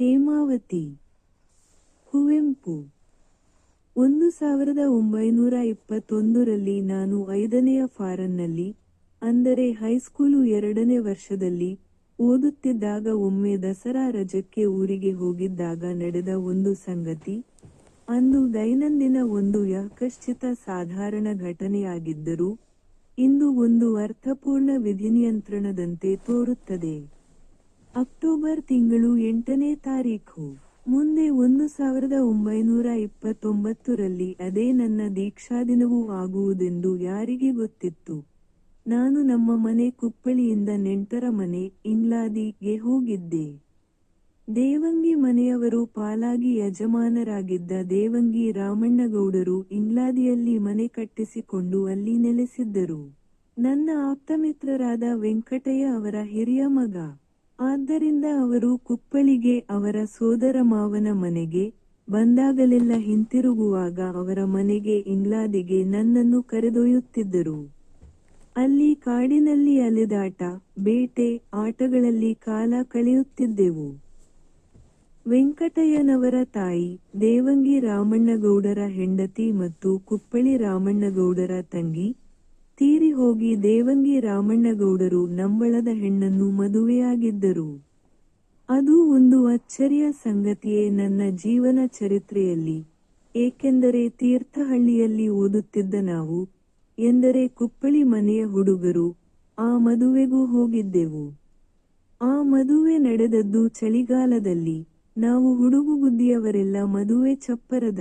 ಹೇಮಾವತಿ. ಕುವೆಂಪು ಒಂದು ಸಾವಿರದ ಒಂಬೈನೂರ ಇಪ್ಪತ್ತೊಂದರಲ್ಲಿ ನಾನು ಐದನೆಯ ಫಾರನ್ನಲ್ಲಿ, ಅಂದರೆ ಹೈಸ್ಕೂಲು ಎರಡನೇ ವರ್ಷದಲ್ಲಿ, ಓದುತ್ತಿದ್ದಾಗ ಒಮ್ಮೆ ದಸರಾ ರಜಕ್ಕೆ ಊರಿಗೆ ಹೋಗಿದ್ದಾಗ ನಡೆದ ಒಂದು ಸಂಗತಿ, ಅಂದು ದೈನಂದಿನ ಒಂದು ಯಕಶ್ಚಿತ ಸಾಧಾರಣ ಘಟನೆಯಾಗಿದ್ದರೂ, ಇಂದು ಒಂದು ಅರ್ಥಪೂರ್ಣ ವಿಧಿನಿಯಂತ್ರಣದಂತೆ ತೋರುತ್ತದೆ. ಅಕ್ಟೋಬರ್ ತಿಂಗಳು ಎಂಟನೇ ತಾರೀಖು. ಮುಂದೆ ಒಂದು ಸಾವಿರದ ಒಂಬೈನೂರ ಇಪ್ಪತ್ತೊಂಬತ್ತರಲ್ಲಿ ಅದೇ ನನ್ನ ದೀಕ್ಷಾ ದಿನವೂ ಆಗುವುದೆಂದು ಯಾರಿಗೆ ಗೊತ್ತಿತ್ತು? ನಾನು ನಮ್ಮ ಮನೆ ಕುಪ್ಪಳಿಯಿಂದ ನೆಂಟರ ಮನೆ ಇಂಗ್ಲಾದಿಗೆ ಹೋಗಿದ್ದೆ. ದೇವಂಗಿ ಮನೆಯವರು ಪಾಲಾಗಿ ಯಜಮಾನರಾಗಿದ್ದ ದೇವಂಗಿ ರಾಮಣ್ಣಗೌಡರು ಇಂಗ್ಲಾದಿಯಲ್ಲಿ ಮನೆ ಕಟ್ಟಿಸಿಕೊಂಡು ಅಲ್ಲಿ ನೆಲೆಸಿದ್ದರು. ನನ್ನ ಆಪ್ತಮಿತ್ರರಾದ ವೆಂಕಟಯ್ಯ ಅವರ ಹಿರಿಯ ಮಗ. ಆದ್ದರಿಂದ ಅವರು ಕುಪ್ಪಳಿಗೆ ಅವರ ಸೋದರ ಮಾವನ ಮನೆಗೆ ಬಂದಾಗಲೆಲ್ಲ ಹಿಂತಿರುಗುವಾಗ ಅವರ ಮನೆಗೆ ಇಂಗ್ಲಾದಿಗೆ ನನ್ನನ್ನು ಕರೆದೊಯ್ಯುತ್ತಿದ್ದರು. ಅಲ್ಲಿ ಕಾಡಿನಲ್ಲಿ ಅಲೆದಾಟ, ಬೇಟೆ, ಆಟಗಳಲ್ಲಿ ಕಾಲ ಕಳೆಯುತ್ತಿದ್ದೆವು. ವೆಂಕಟಯ್ಯನವರ ತಾಯಿ ದೇವಂಗಿ ರಾಮಣ್ಣಗೌಡರ ಹೆಂಡತಿ ಮತ್ತು ಕುಪ್ಪಳಿ ರಾಮಣ್ಣಗೌಡರ ತಂಗಿ ತೀರಿ ಹೋಗಿ ದೇವಂಗಿ ರಾಮಣ್ಣಗೌಡರು ನಂಬಳದ ಹೆಣ್ಣನ್ನು ಮದುವೆಯಾಗಿದ್ದರು. ಅದು ಒಂದು ಅಚ್ಚರಿಯ ಸಂಗತಿಯೇ ನನ್ನ ಜೀವನ ಚರಿತ್ರೆಯಲ್ಲಿ. ಏಕೆಂದರೆ ತೀರ್ಥಹಳ್ಳಿಯಲ್ಲಿ ಓದುತ್ತಿದ್ದ ನಾವು, ಎಂದರೆ ಕುಪ್ಪಳಿ ಮನೆಯ ಹುಡುಗರು, ಆ ಮದುವೆಗೂ ಹೋಗಿದ್ದೆವು. ಆ ಮದುವೆ ನಡೆದದ್ದು ಚಳಿಗಾಲದಲ್ಲಿ, ನಾವು ಹುಡುಗು ಬುದ್ಧಿಯವರೆಲ್ಲ ಮದುವೆ ಚಪ್ಪರದ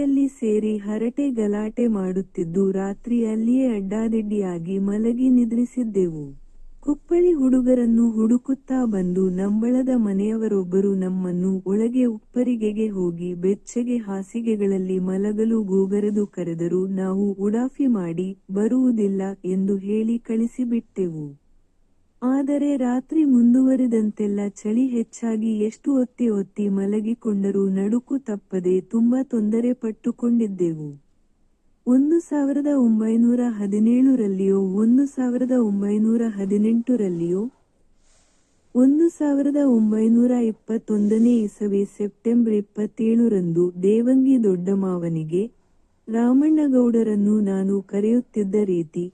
ಒಂದು ಮೂಲೆಯಲ್ಲಿ ಸೇರಿ ಹರಟೆ ಗಲಾಟೆ ಮಾಡುತ್ತಿದ್ದು ರಾತ್ರಿ ಅಲ್ಲಿಯೇ ಅಡ್ಡಾದಿಡ್ಡಿಯಾಗಿ ಮಲಗಿ ನಿದ್ರಿಸಿದ್ದೆವು. ಕುಪ್ಪಳಿ ಹುಡುಗರನ್ನು ಹುಡುಕುತ್ತಾ ಬಂದು ನಂಬಳದ ಮನೆಯವರೊಬ್ಬರು ನಮ್ಮನ್ನು ಒಳಗೆ ಉಪ್ಪರಿಗೆಗೆ ಹೋಗಿ ಬೆಚ್ಚಗೆ ಹಾಸಿಗೆಗಳಲ್ಲಿ ಮಲಗಲು ಗೋಗರೆದು ಕರೆದರು ನಾವು ಉಡಾಫಿ ಮಾಡಿ ಬರುವುದಿಲ್ಲ ಎಂದು ಹೇಳಿ ಕಳಿಸಿಬಿಟ್ಟೆವು. ಆದರೆ ರಾತ್ರಿ ಮುಂದುವರೆದಂತೆಲ್ಲ ಚಳಿ ಹೆಚ್ಚಾಗಿ ಎಷ್ಟು ಒತ್ತಿ ಒತ್ತಿ ಮಲಗಿಕೊಂಡರೂ ನಡುಕು ತಪ್ಪದೆ ತುಂಬಾ ತೊಂದರೆ ಪಟ್ಟುಕೊಂಡಿದ್ದೆವು. ಒಂದು ಸಾವಿರದ ಒಂಬೈನೂರ ಹದಿನೇಳರಲ್ಲಿಯೋ, ಒಂದು ಸಾವಿರದ ಒಂಬೈನೂರ ಹದಿನೆಂಟರಲ್ಲಿಯೋ, ಒಂದು ಸಾವಿರದ ಒಂಬೈನೂರ ಇಪ್ಪತ್ತೊಂದನೇ ಇಸವಿ ಸೆಪ್ಟೆಂಬರ್ ಇಪ್ಪತ್ತೇಳರಂದು ದೇವಂಗಿ ದೊಡ್ಡಮಾವನಿಗೆ ರಾಮಣ್ಣಗೌಡರನ್ನು ನಾನು ಕರೆಯುತ್ತಿದ್ದ ರೀತಿ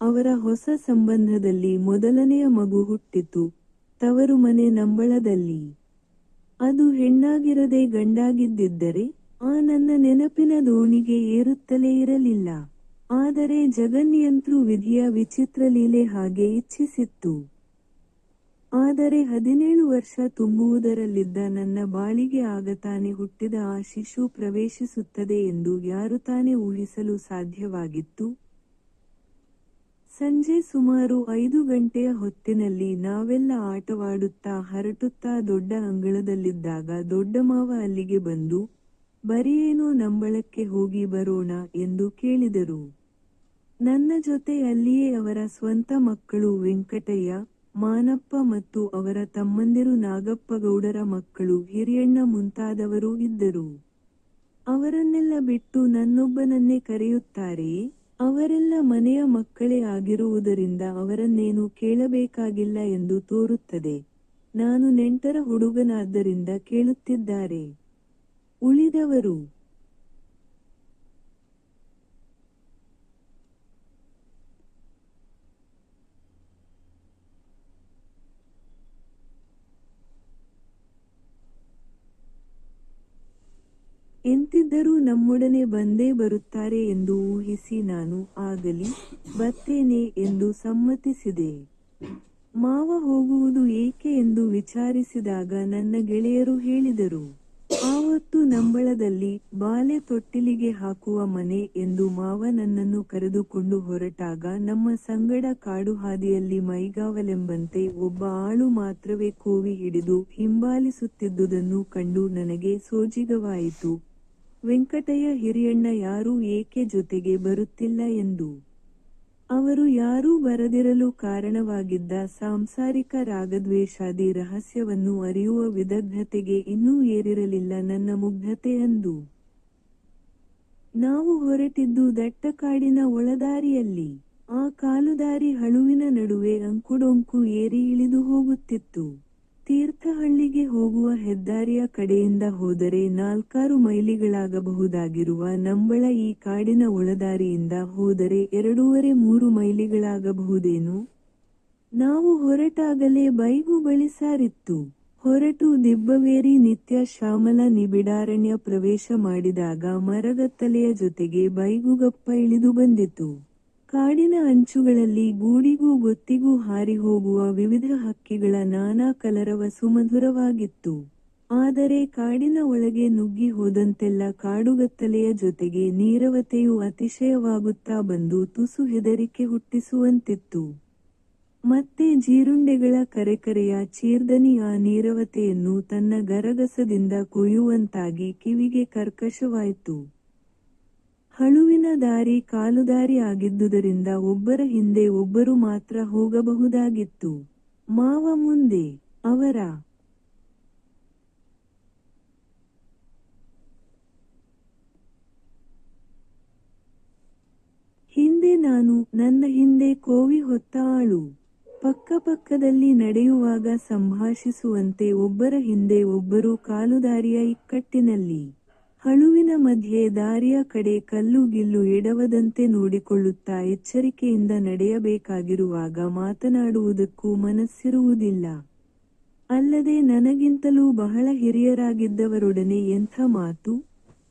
ಅವರ ಹೊಸ ಸಂಬಂಧದಲ್ಲಿ ಮೊದಲನೆಯ ಮಗು ಹುಟ್ಟಿತು. ತವರು ಮನೆ ನಂಬಳದಲ್ಲಿ. ಅದು ಹೆಣ್ಣಾಗಿರದೆ ಗಂಡಾಗಿದ್ದಿದ್ದರೆ ಆ ನನ್ನ ನೆನಪಿನ ದೋಣಿಗೆ ಏರುತ್ತಲೇ ಇರಲಿಲ್ಲ. ಆದರೆ ಜಗನ್ಯಂತ್ರು ವಿಧಿಯ ವಿಚಿತ್ರ ಲೀಲೆ ಹಾಗೆ ಇಚ್ಛಿಸಿತ್ತು. ಆದರೆ ಹದಿನೇಳು ವರ್ಷ ತುಂಬುವುದರಲ್ಲಿದ್ದ ನನ್ನ ಬಾಳಿಗೆ ಆಗತಾನೆ ಹುಟ್ಟಿದ ಆ ಶಿಶು ಪ್ರವೇಶಿಸುತ್ತದೆ ಎಂದು ಯಾರು ತಾನೇ ಊಹಿಸಲು ಸಾಧ್ಯವಾಗಿತ್ತು? ಸಂಜೆ ಸುಮಾರು ಐದು ಗಂಟೆಯ ಹೊತ್ತಿನಲ್ಲಿ ನಾವೆಲ್ಲ ಆಟವಾಡುತ್ತಾ ಹರಟುತ್ತಾ ದೊಡ್ಡ ಅಂಗಳದಲ್ಲಿದ್ದಾಗ ದೊಡ್ಡ ಮಾವ ಅಲ್ಲಿಗೆ ಬಂದು, ಬರಿಯೇನೋ ನಂಬಳಕ್ಕೆ ಹೋಗಿ ಬರೋಣ ಎಂದು ಕೇಳಿದರು. ನನ್ನ ಜೊತೆ ಅಲ್ಲಿಯೇ ಅವರ ಸ್ವಂತ ಮಕ್ಕಳು ವೆಂಕಟಯ್ಯ, ಮಾನಪ್ಪ ಮತ್ತು ಅವರ ತಮ್ಮಂದಿರು ನಾಗಪ್ಪಗೌಡರ ಮಕ್ಕಳು ಹಿರಿಯಣ್ಣ ಮುಂತಾದವರು ಇದ್ದರು. ಅವರನ್ನೆಲ್ಲ ಬಿಟ್ಟು ನನ್ನೊಬ್ಬನನ್ನೇ ಕರೆಯುತ್ತಾರೆಯೇ ಅವರೆಲ್ಲ ಮನೆಯ ಮಕ್ಕಳೇ ಆಗಿರುವುದರಿಂದ ಅವರನ್ನೇನು ಕೇಳಬೇಕಾಗಿಲ್ಲ ಎಂದು ತೋರುತ್ತದೆ. ನಾನು ನೆಂಟರ ಹುಡುಗನಾದ್ದರಿಂದ ಕೇಳುತ್ತಿದ್ದಾರೆ. ಉಳಿದವರು ಎಂತಿದ್ದರೂ ನಮ್ಮೊಡನೆ ಬಂದೇ ಬರುತ್ತಾರೆ ಎಂದು ಊಹಿಸಿ ನಾನು ಆಗಲಿ ಬರ್ತೇನೆ ಎಂದು ಸಮ್ಮತಿಸಿದೆ. ಮಾವ ಹೋಗುವುದು ಏಕೆ ಎಂದು ವಿಚಾರಿಸಿದಾಗ ನನ್ನ ಗೆಳೆಯರು ಹೇಳಿದರು, ಆವತ್ತು ನಂಬಳದಲ್ಲಿ ಬಾಲೆ ತೊಟ್ಟಿಲಿಗೆ ಹಾಕುವ ಮನೆ ಎಂದು ಮಾವ ನನ್ನನ್ನು ಕರೆದುಕೊಂಡು ಹೊರಟಾಗ ನಮ್ಮ ಸಂಗಡ ಕಾಡು ಹಾದಿಯಲ್ಲಿ ಮೈಗಾವಲೆಂಬಂತೆ ಒಬ್ಬ ಆಳು ಮಾತ್ರವೇ ಕೋವಿ ಹಿಡಿದು ಹಿಂಬಾಲಿಸುತ್ತಿದ್ದುದನ್ನು ಕಂಡು ನನಗೆ ಸೋಜಿಗವಾಯಿತು. ವೆಂಕಟಯ್ಯ ಹಿರಿಯಣ್ಣ ಯಾರೂ ಏಕೆ ಜೊತೆಗೆ ಬರುತ್ತಿಲ್ಲ ಎಂದು? ಅವರು ಯಾರೂ ಬರದಿರಲು ಕಾರಣವಾಗಿದ್ದ ಸಾಂಸಾರಿಕ ರಾಗದ್ವೇಷಾದಿ ರಹಸ್ಯವನ್ನು ಅರಿಯುವ ವಿದಗ್ಧತೆಗೆ ಇನ್ನೂ ಏರಿರಲಿಲ್ಲ ನನ್ನ ಮುಗ್ಧತೆ ಅಂದು. ನಾವು ಹೊರಟಿದ್ದು ದಟ್ಟ ಕಾಡಿನ ಒಳದಾರಿಯಲ್ಲಿ. ಆ ಕಾಲುದಾರಿ ಹಳುವಿನ ನಡುವೆ ಅಂಕುಡೊಂಕು ಏರಿ ಇಳಿದು ಹೋಗುತ್ತಿತ್ತು. ತೀರ್ಥಹಳ್ಳಿಗೆ ಹೋಗುವ ಹೆದ್ದಾರಿಯ ಕಡೆಯಿಂದ ಹೋದರೆ ನಾಲ್ಕಾರು ಮೈಲಿಗಳಾಗಬಹುದಾಗಿರುವ ನಂಬಳ ಈ ಕಾಡಿನ ಒಳದಾರಿಯಿಂದ ಹೋದರೆ ಎರಡೂವರೆ ಮೂರು ಮೈಲಿಗಳಾಗಬಹುದೇನು? ನಾವು ಹೊರಟಾಗಲೇ ಬೈಗು ಬಳಿ ಸಾರಿತ್ತು. ಹೊರಟು ದಿಬ್ಬವೇರಿ ನಿತ್ಯ ಶ್ಯಾಮಲ ನಿಬಿಡಾರಣ್ಯ ಪ್ರವೇಶ ಮಾಡಿದಾಗ ಮರಗತ್ತಲೆಯ ಜೊತೆಗೆ ಬೈಗುಗಪ್ಪ ಇಳಿದು ಬಂದಿತು. ಕಾಡಿನ ಅಂಚುಗಳಲ್ಲಿ ಗೂಡಿಗೂ ಗೊತ್ತಿಗೂ ಹಾರಿ ಹೋಗುವ ವಿವಿಧ ಹಕ್ಕಿಗಳ ನಾನಾ ಕಲರವ ಸುಮಧುರವಾಗಿತ್ತು. ಆದರೆ ಕಾಡಿನ ಒಳಗೆ ನುಗ್ಗಿ ಹೋದಂತೆಲ್ಲ ಕಾಡುಗತ್ತಲೆಯ ಜೊತೆಗೆ ನೀರವತೆಯು ಅತಿಶಯವಾಗುತ್ತಾ ಬಂದು ತುಸು ಹೆದರಿಕೆ ಹುಟ್ಟಿಸುವಂತಿತ್ತು. ಮತ್ತೆ ಜೀರುಂಡೆಗಳ ಕರೆಕರೆಯ ಚೀರ್ದನಿ ಆ ನೀರವತೆಯನ್ನು ತನ್ನ ಗರಗಸದಿಂದ ಕೊಯ್ಯುವಂತಾಗಿ ಕಿವಿಗೆ ಕರ್ಕಶವಾಯಿತು. ಹಳುವಿನ ದಾರಿ ಕಾಲುದಾರಿ ಆಗಿದ್ದುದರಿಂದ ಒಬ್ಬರ ಹಿಂದೆ ಒಬ್ಬರು ಮಾತ್ರ ಹೋಗಬಹುದಾಗಿತ್ತು. ಮಾವ ಮುಂದೆ, ಅವರ ಹಿಂದೆ ನಾನು, ನನ್ನ ಹಿಂದೆ ಕೋವಿ ಹೊತ್ತ ಆಳು. ಪಕ್ಕಪಕ್ಕದಲ್ಲಿ ನಡೆಯುವಾಗ ಸಂಭಾಷಿಸುವಂತೆ ಒಬ್ಬರ ಹಿಂದೆ ಒಬ್ಬರು ಕಾಲುದಾರಿಯ ಇಕ್ಕಟ್ಟಿನಲ್ಲಿ. ಹಳುವಿನ ಮಧ್ಯೆ ದಾರಿಯ ಕಡೆ ಕಲ್ಲು ಗಿಲ್ಲು ಎಡವದಂತೆ ನೋಡಿಕೊಳ್ಳುತ್ತಾ ಎಚ್ಚರಿಕೆಯಿಂದ ನಡೆಯಬೇಕಾಗಿರುವಾಗ ಮಾತನಾಡುವುದಕ್ಕೂ ಮನಸ್ಸಿರುವುದಿಲ್ಲ. ಅಲ್ಲದೆ ನನಗಿಂತಲೂ ಬಹಳ ಹಿರಿಯರಾಗಿದ್ದವರೊಡನೆ ಎಂಥ ಮಾತು?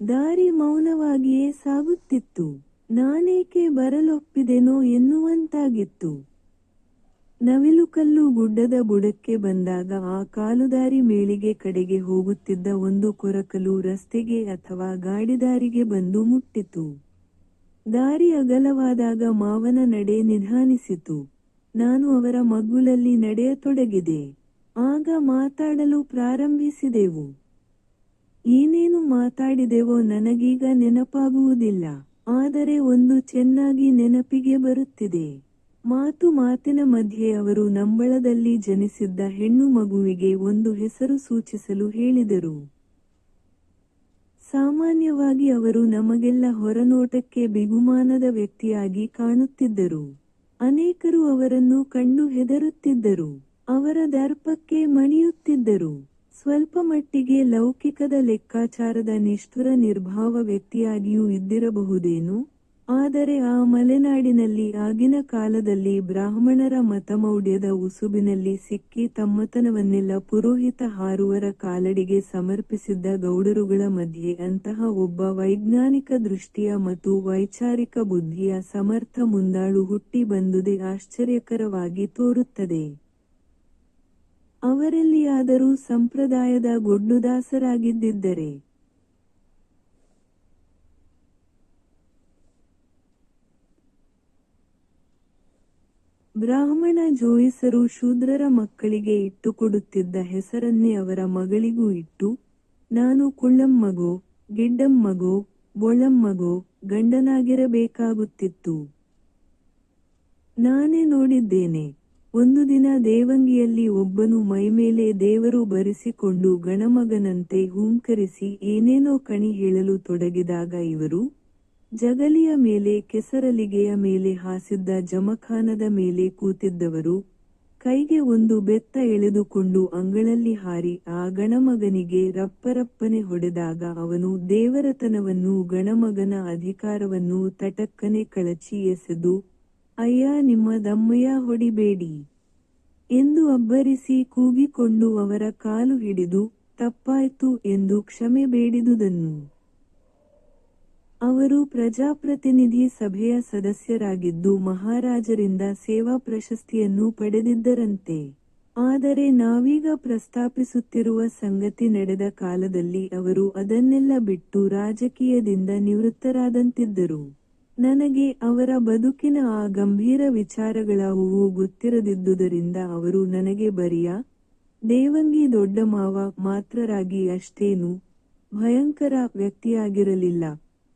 ದಾರಿ ಮೌನವಾಗಿಯೇ ಸಾಗುತ್ತಿತ್ತು. ನಾನೇಕೆ ಬರಲೊಪ್ಪಿದೆನೋ ಎನ್ನುವಂತಾಗಿತ್ತು. ನವಿಲುಕಲ್ಲು ಗುಡ್ಡದ ಬುಡಕ್ಕೆ ಬಂದಾಗ ಆ ಕಾಲುದಾರಿ ಮೇಳಿಗೆ ಕಡೆಗೆ ಹೋಗುತ್ತಿದ್ದ ಒಂದು ಕೊರಕಲು ರಸ್ತೆಗೆ ಅಥವಾ ಗಾಡಿದಾರಿಗೆ ಬಂದು ಮುಟ್ಟಿತು. ದಾರಿ ಅಗಲವಾದಾಗ ಮಾವನ ನಡೆ ನಿಧಾನಿಸಿತು. ನಾನು ಅವರ ಮಗುಲಲ್ಲಿ ನಡೆಯತೊಡಗಿದೆ. ಆಗ ಮಾತಾಡಲು ಪ್ರಾರಂಭಿಸಿದೆವು. ಏನೇನು ಮಾತಾಡಿದೆವೋ ನನಗೀಗ ನೆನಪಾಗುವುದಿಲ್ಲ. ಆದರೆ ಒಂದು ಚೆನ್ನಾಗಿ ನೆನಪಿಗೆ ಬರುತ್ತಿದೆ. ಮಾತು ಮಾತಿನ ಮಧ್ಯೆ ಅವರು ನಂಬಳದಲ್ಲಿ ಜನಿಸಿದ್ದ ಹೆಣ್ಣು ಮಗುವಿಗೆ ಒಂದು ಹೆಸರು ಸೂಚಿಸಲು ಹೇಳಿದರು. ಸಾಮಾನ್ಯವಾಗಿ ಅವರು ನಮಗೆಲ್ಲ ಹೊರನೋಟಕ್ಕೆ ಬಿಗುಮಾನದ ವ್ಯಕ್ತಿಯಾಗಿ ಕಾಣುತ್ತಿದ್ದರು. ಅನೇಕರು ಅವರನ್ನು ಕಣ್ಣು ಹೆದರುತ್ತಿದ್ದರು. ಅವರ ದರ್ಪಕ್ಕೆ ಮಣಿಯುತ್ತಿದ್ದರು. ಸ್ವಲ್ಪ ಮಟ್ಟಿಗೆ ಲೌಕಿಕದ ಲೆಕ್ಕಾಚಾರದ ನಿಷ್ಠುರ ನಿರ್ಭಾವ ವ್ಯಕ್ತಿಯಾಗಿಯೂ ಇದ್ದಿರಬಹುದೇನು? ಆದರೆ ಆ ಮಲೆನಾಡಿನಲ್ಲಿ ಆಗಿನ ಕಾಲದಲ್ಲಿ ಬ್ರಾಹ್ಮಣರ ಮತಮೌಢ್ಯದ ಉಸುಬಿನಲ್ಲಿ ಸಿಕ್ಕಿ ತಮ್ಮತನವನ್ನೆಲ್ಲ ಪುರೋಹಿತ ಹಾರುವರ ಕಾಲಡಿಗೆ ಸಮರ್ಪಿಸಿದ್ದ ಗೌಡರುಗಳ ಮಧ್ಯೆ ಅಂತಹ ಒಬ್ಬ ವೈಜ್ಞಾನಿಕ ದೃಷ್ಟಿಯ ಮತ್ತು ವೈಚಾರಿಕ ಬುದ್ಧಿಯ ಸಮರ್ಥ ಮುಂದಾಳು ಹುಟ್ಟಿ ಬಂದುದೇ ಆಶ್ಚರ್ಯಕರವಾಗಿ ತೋರುತ್ತದೆ. ಅವರಲ್ಲಿಯಾದರೂ ಸಂಪ್ರದಾಯದ ಗೊಡ್ಡುದಾಸರಾಗಿದ್ದಿದ್ದರೆ ಬ್ರಾಹ್ಮಣ ಜೋಯಿಸರು ಶೂದ್ರರ ಮಕ್ಕಳಿಗೆ ಇಟ್ಟುಕೊಡುತ್ತಿದ್ದ ಹೆಸರನ್ನೇ ಅವರ ಮಗಳಿಗೂ ಇಟ್ಟು, ನಾನು ಕುಳ್ಳಮ್ಮಗೋ, ಗಿಡ್ಡಮ್ಮಗೋ ಬೊಳ್ಳಮ್ಮಗೋ ಗಂಡನಾಗಿರಬೇಕಾಗುತ್ತಿತ್ತು. ನಾನೇ ನೋಡಿದ್ದೇನೆ. ಒಂದು ದಿನ ದೇವಂಗಿಯಲ್ಲಿ ಒಬ್ಬನು ಮೈಮೇಲೆ ದೇವರು ಬರಿಸಿಕೊಂಡು ಗಣಮಗನಂತೆ ಹೂಂಕರಿಸಿ ಏನೇನೋ ಕಣಿ ಹೇಳಲು ತೊಡಗಿದಾಗ ಇವರು ಜಗಲಿಯ ಮೇಲೆ ಕೆಸರಲಿಗೆಯ ಮೇಲೆ ಹಾಸಿದ್ದ ಜಮಖಾನದ ಮೇಲೆ ಕೂತಿದ್ದವರು, ಕೈಗೆ ಒಂದು ಬೆತ್ತ ಎಳೆದುಕೊಂಡು ಅಂಗಳಲ್ಲಿ ಹಾರಿ ಆ ಗಣಮಗನಿಗೆ ರಪ್ಪರಪ್ಪನೆ ಹೊಡೆದಾಗ ಅವನು ದೇವರತನವನ್ನು, ಗಣಮಗನ ಅಧಿಕಾರವನ್ನು ತಟಕ್ಕನೆ ಕಳಚಿ ಎಸೆದು, ಅಯ್ಯ, ನಿಮ್ಮ ದಮ್ಮಯ್ಯ ಹೊಡಿಬೇಡಿ ಎಂದು ಅಬ್ಬರಿಸಿ ಕೂಗಿಕೊಂಡು ಅವರ ಕಾಲು ಹಿಡಿದು, ತಪ್ಪಾಯ್ತು ಎಂದು ಕ್ಷಮೆ ಬೇಡಿದುದನ್ನು ಅವರು ಪ್ರಜಾಪ್ರತಿನಿಧಿ ಸಭೆಯ ಸದಸ್ಯರಾಗಿದ್ದು ಮಹಾರಾಜರಿಂದ ಸೇವಾ ಪ್ರಶಸ್ತಿಯನ್ನು ಪಡೆದಿದ್ದರಂತೆ. ಆದರೆ ನಾವೀಗ ಪ್ರಸ್ತಾಪಿಸುತ್ತಿರುವ ಸಂಗತಿ ನಡೆದ ಕಾಲದಲ್ಲಿ ಅವರು ಅದನ್ನೆಲ್ಲ ಬಿಟ್ಟು ರಾಜಕೀಯದಿಂದ ನಿವೃತ್ತರಾದಂತಿದ್ದರು. ನನಗೆ ಅವರ ಬದುಕಿನ ಆ ಗಂಭೀರ ವಿಚಾರಗಳಾವುವು ಗೊತ್ತಿರದಿದ್ದುದರಿಂದ ಅವರು ನನಗೆ ಬರಿಯ, ದೇವಂಗಿ ದೊಡ್ಡ ಮಾವ ಮಾತ್ರರಾಗಿ ಅಷ್ಟೇನು ಭಯಂಕರ ವ್ಯಕ್ತಿಯಾಗಿರಲಿಲ್ಲ.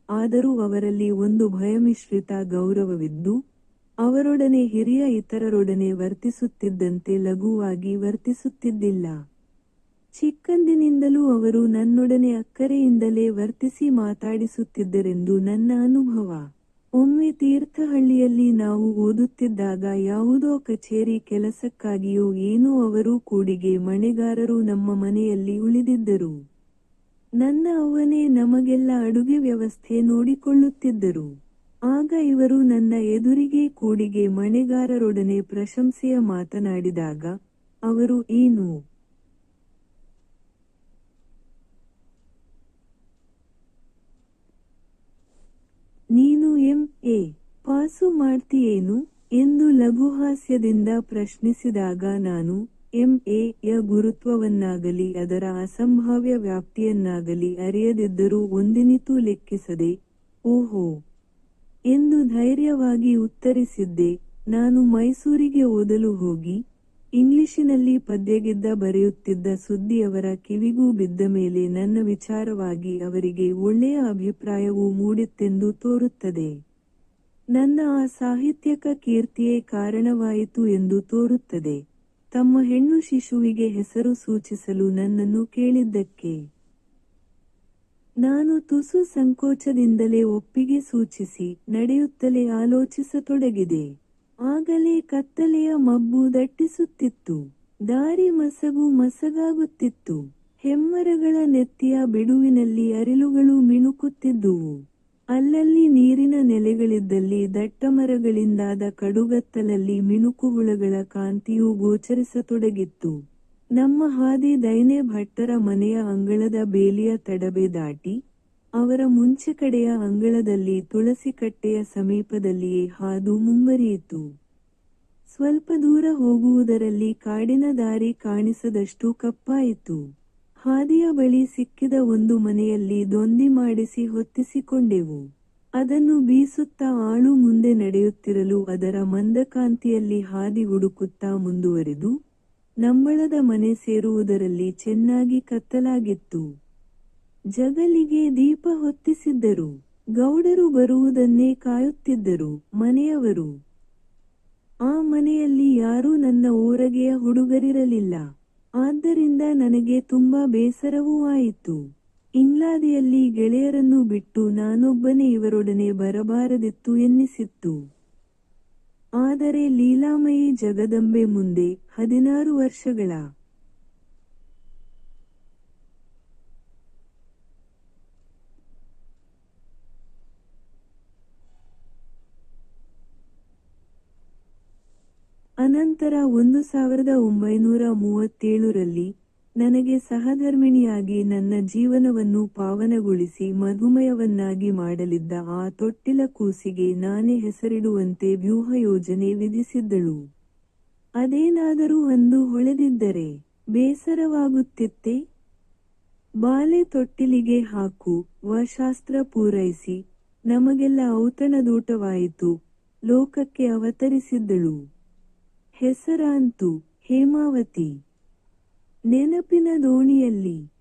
ಆದರೂ ಅವರಲ್ಲಿ ಒಂದು ಭಯಮಿಶ್ರಿತ ಗೌರವವಿದ್ದು, ಅವರೊಡನೆ ಹಿರಿಯ ಇತರರೊಡನೆ ವರ್ತಿಸುತ್ತಿದ್ದಂತೆ ಲಘುವಾಗಿ ವರ್ತಿಸುತ್ತಿದ್ದಿಲ್ಲ. ಚಿಕ್ಕಂದಿನಿಂದಲೂ ಅವರು ನನ್ನೊಡನೆ ಅಕ್ಕರೆಯಿಂದಲೇ ವರ್ತಿಸಿ ಮಾತಾಡಿಸುತ್ತಿದ್ದರೆಂದು ನನ್ನ ಅನುಭವ. ಒಮ್ಮೆ ತೀರ್ಥಹಳ್ಳಿಯಲ್ಲಿ ನಾವು ಓದುತ್ತಿದ್ದಾಗ ಯಾವುದೋ ಕಚೇರಿ ಕೆಲಸಕ್ಕಾಗಿಯೋ ಏನೋ ಅವರೂ ಕೂಡಿಗೆ ಮಣೆಗಾರರು ನಮ್ಮ ಮನೆಯಲ್ಲಿ ಉಳಿದಿದ್ದರು. ನನ್ನ ಅವ್ವನೇ ನಮಗೆಲ್ಲ ಅಡುಗೆ ವ್ಯವಸ್ಥೆ ನೋಡಿಕೊಳ್ಳುತ್ತಿದ್ದರು. ಆಗ ಇವರು ನನ್ನ ಎದುರಿಗೆ ಕೂಡಿಗೆ ಮಣೆಗಾರರೊಡನೆ ಪ್ರಶಂಸೆಯ ಮಾತನಾಡಿದಾಗ, ಅವರು ಏನು? ನೀನು ಎಂ. ಎ. ಪಾಸು ಮಾಡ್ತೀಯೇನು? ಎಂದು ಲಘುಹಾಸ್ಯದಿಂದ ಪ್ರಶ್ನಿಸಿದಾಗ ನಾನು ಎಂ ಎ ಯ ಗುರುತ್ವವನ್ನಾಗಲಿ ಅದರ ಅಸಂಭಾವ್ಯ ವ್ಯಾಪ್ತಿಯನ್ನಾಗಲಿ ಅರಿಯದಿದ್ದರೂ ಒಂದಿನಿತೂ ಲೆಕ್ಕಿಸದೆ, ಓಹೋ! ಎಂದು ಧೈರ್ಯವಾಗಿ ಉತ್ತರಿಸಿದ್ದೆ. ನಾನು ಮೈಸೂರಿಗೆ ಓದಲು ಹೋಗಿ, ಇಂಗ್ಲಿಶಿನಲ್ಲಿ ಪದ್ಯಗೆದ್ದ ಬರೆಯುತ್ತಿದ್ದ ಸುದ್ದಿಯವರ ಕಿವಿಗೂ ಬಿದ್ದ ಮೇಲೆ ನನ್ನ ವಿಚಾರವಾಗಿ ಅವರಿಗೆ ಒಳ್ಳೆಯ ಅಭಿಪ್ರಾಯವೂ ಮೂಡಿತ್ತೆಂದು ತೋರುತ್ತದೆ. ನನ್ನ ಆ ಸಾಹಿತ್ಯಕ ಕೀರ್ತಿಯೇ ಕಾರಣವಾಯಿತು ಎಂದು ತೋರುತ್ತದೆ. ತಮ್ಮ ಹೆಣ್ಣು ಶಿಶುವಿಗೆ ಹೆಸರು ಸೂಚಿಸಲು ನನ್ನನ್ನು ಕೇಳಿದ್ದಕ್ಕೆ. ನಾನು ತುಸು ಸಂಕೋಚದಿಂದಲೇ ಒಪ್ಪಿಗೆ ಸೂಚಿಸಿ ನಡೆಯುತ್ತಲೇ ಆಲೋಚಿಸತೊಡಗಿದೆ. ಆಗಲೇ ಕತ್ತಲೆಯ ಮಬ್ಬು ದಟ್ಟಿಸುತ್ತಿತ್ತು. ದಾರಿ ಮಸಗು ಮಸಗಾಗುತ್ತಿತ್ತು. ಹೆಮ್ಮರಗಳ ನೆತ್ತಿಯ ಬಿಡುವಿನಲ್ಲಿ ಅರಿಲುಗಳು ಮಿಣುಕುತ್ತಿದ್ದುವು ಅಲ್ಲಲ್ಲಿ ನೀರಿನ ನೆಲೆಗಳಿದ್ದಲ್ಲಿ ದಟ್ಟ ಮರಗಳಿಂದಾದ ಕಡುಗತ್ತಲಲ್ಲಿ ಮಿಣುಕುಹುಳಗಳ ಕಾಂತಿಯೂ ಗೋಚರಿಸತೊಡಗಿತ್ತು. ನಮ್ಮ ಹಾದಿ ದೈನೆ ಭಟ್ಟರ ಮನೆಯ ಅಂಗಳದ ಬೇಲಿಯ ತಡಬೆ ದಾಟಿ, ಅವರ ಮುಂಚೆ ಕಡೆಯ ಅಂಗಳದಲ್ಲಿ ತುಳಸಿ ಕಟ್ಟೆಯ ಸಮೀಪದಲ್ಲಿಯೇ ಹಾದು ಮುಂಬರಿಯಿತು. ಸ್ವಲ್ಪ ದೂರ ಹೋಗುವುದರಲ್ಲಿ ಕಾಡಿನ ದಾರಿ ಕಾಣಿಸದಷ್ಟು ಕಪ್ಪಾಯಿತು. ಹಾದಿಯ ಬಳಿ ಸಿಕ್ಕಿದ ಒಂದು ಮನೆಯಲ್ಲಿ ದೊಂದಿ ಮಾಡಿಸಿ ಹೊತ್ತಿಸಿಕೊಂಡೆವು. ಅದನ್ನು ಬೀಸುತ್ತಾ ಆಳು ಮುಂದೆ ನಡೆಯುತ್ತಿರಲು ಅದರ ಮಂದಕಾಂತಿಯಲ್ಲಿ ಹಾದಿ ಹುಡುಕುತ್ತಾ ಮುಂದುವರೆದು, ನಂಬಳದ ಮನೆ ಸೇರುವುದರಲ್ಲಿ ಚೆನ್ನಾಗಿ ಕತ್ತಲಾಗಿತ್ತು. ಜಗಲಿಗೆ ದೀಪ ಹೊತ್ತಿಸಿದ್ದರು. ಗೌಡರು ಬರುವುದನ್ನೇ ಕಾಯುತ್ತಿದ್ದರು ಮನೆಯವರು. ಆ ಮನೆಯಲ್ಲಿ ಯಾರೂ ನನ್ನ ಊರಗೆಯ ಹುಡುಗರಿರಲಿಲ್ಲ. ಆದ್ದರಿಂದ ನನಗೆ ತುಂಬಾ ಬೇಸರವೂ ಆಯಿತು. ಇಂಗ್ಲಾದಿಯಲ್ಲಿ ಗೆಳೆಯರನ್ನು ಬಿಟ್ಟು ನಾನೊಬ್ಬನೇ ಇವರೊಡನೆ ಬರಬಾರದಿತ್ತು ಎನ್ನಿಸಿತ್ತು. ಆದರೆ ಲೀಲಾಮಯಿ ಜಗದಂಬೆ ಮುಂದೆ ಹದಿನಾರು ವರ್ಷಗಳ ಅನಂತರ ಒಂದು ಸಾವಿರದ ಒಂಬೈನೂರ ಮೂವತ್ತೇಳರಲ್ಲಿ ನನಗೆ ಸಹಧರ್ಮಿಣಿಯಾಗಿ ನನ್ನ ಜೀವನವನ್ನು ಪಾವನಗೊಳಿಸಿ ಮಧುಮಯವನ್ನಾಗಿ ಮಾಡಲಿದ್ದ ಆ ತೊಟ್ಟಿಲ ಕೂಸಿಗೆ ನಾನೇ ಹೆಸರಿಡುವಂತೆ ವ್ಯೂಹ ಯೋಜನೆ ವಿಧಿಸಿದ್ದಳು. ಅದೇನಾದರೂ ಒಂದು ಹೊಳೆದಿದ್ದರೆ ಬೇಸರವಾಗುತ್ತಿತ್ತೆ? ಬಾಲೆ ತೊಟ್ಟಿಲಿಗೆ ಹಾಕು, ವಶಾಸ್ತ್ರ ಪೂರೈಸಿ, ನಮಗೆಲ್ಲ ಔತಣದೂಟವಾಯಿತು, ಲೋಕಕ್ಕೆ ಅವತರಿಸಿದ್ದಳು. ಹೆಸರಾಂತು ಹೇಮಾವತಿ. ನೆನಪಿನ ದೋಣಿಯಲ್ಲಿ